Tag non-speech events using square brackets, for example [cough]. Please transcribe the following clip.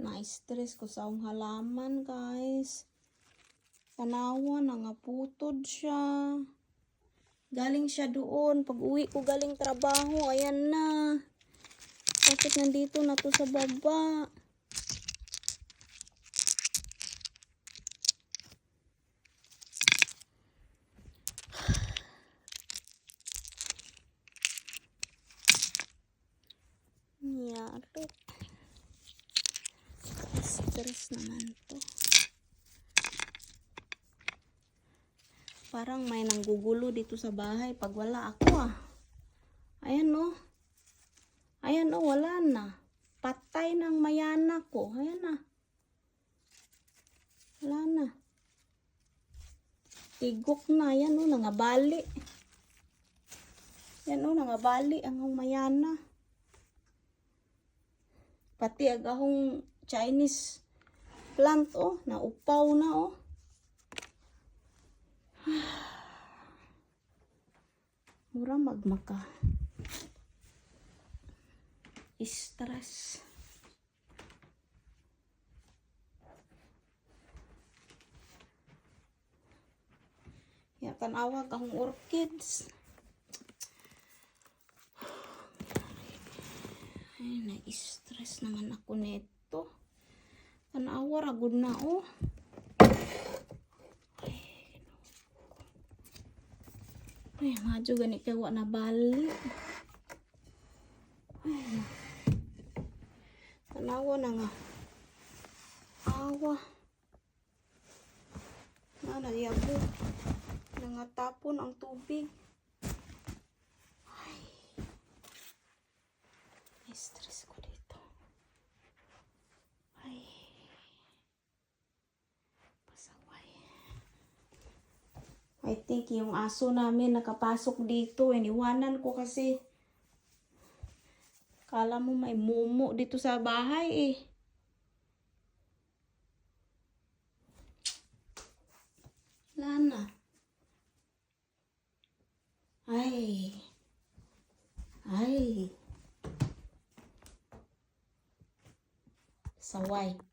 Na-stress ko sa akong halaman, guys. Tanawa, nangaputod siya. Galing siya doon. Pag uwi ko galing trabaho, ayan na. Bakit nandito na to sa baba? [sighs] Nangyari. Stress naman to. Parang may nanggugulo dito sa bahay pag wala ako ah. Ayan oh. Ayan oh, wala na. Patay ng mayana ko. Ayan na. Wala na. Tigok na. Ayan oh, nangabali. Ayan oh, nangabali ang mayana. Pati ag akong Chinese plant oh, naupaw na oh. [sighs] Mura magmaka. Stress. Ya, tanawag akong orchids. [sighs] Ay, na-stress naman ako nito. Ragod na oh. Ay, madyo gani kay wa na bali. Ay, tanawa na nga. Awa. Na, nagyabo. Nangatapon ang tubig. Ay. Stress ko dito. Ay. Pasaway. I think yung aso namin nakapasok dito. Iniwanan ko kasi. Kala mo may mumu dito sa bahay eh. Wala na. Ay. Ay. Saway.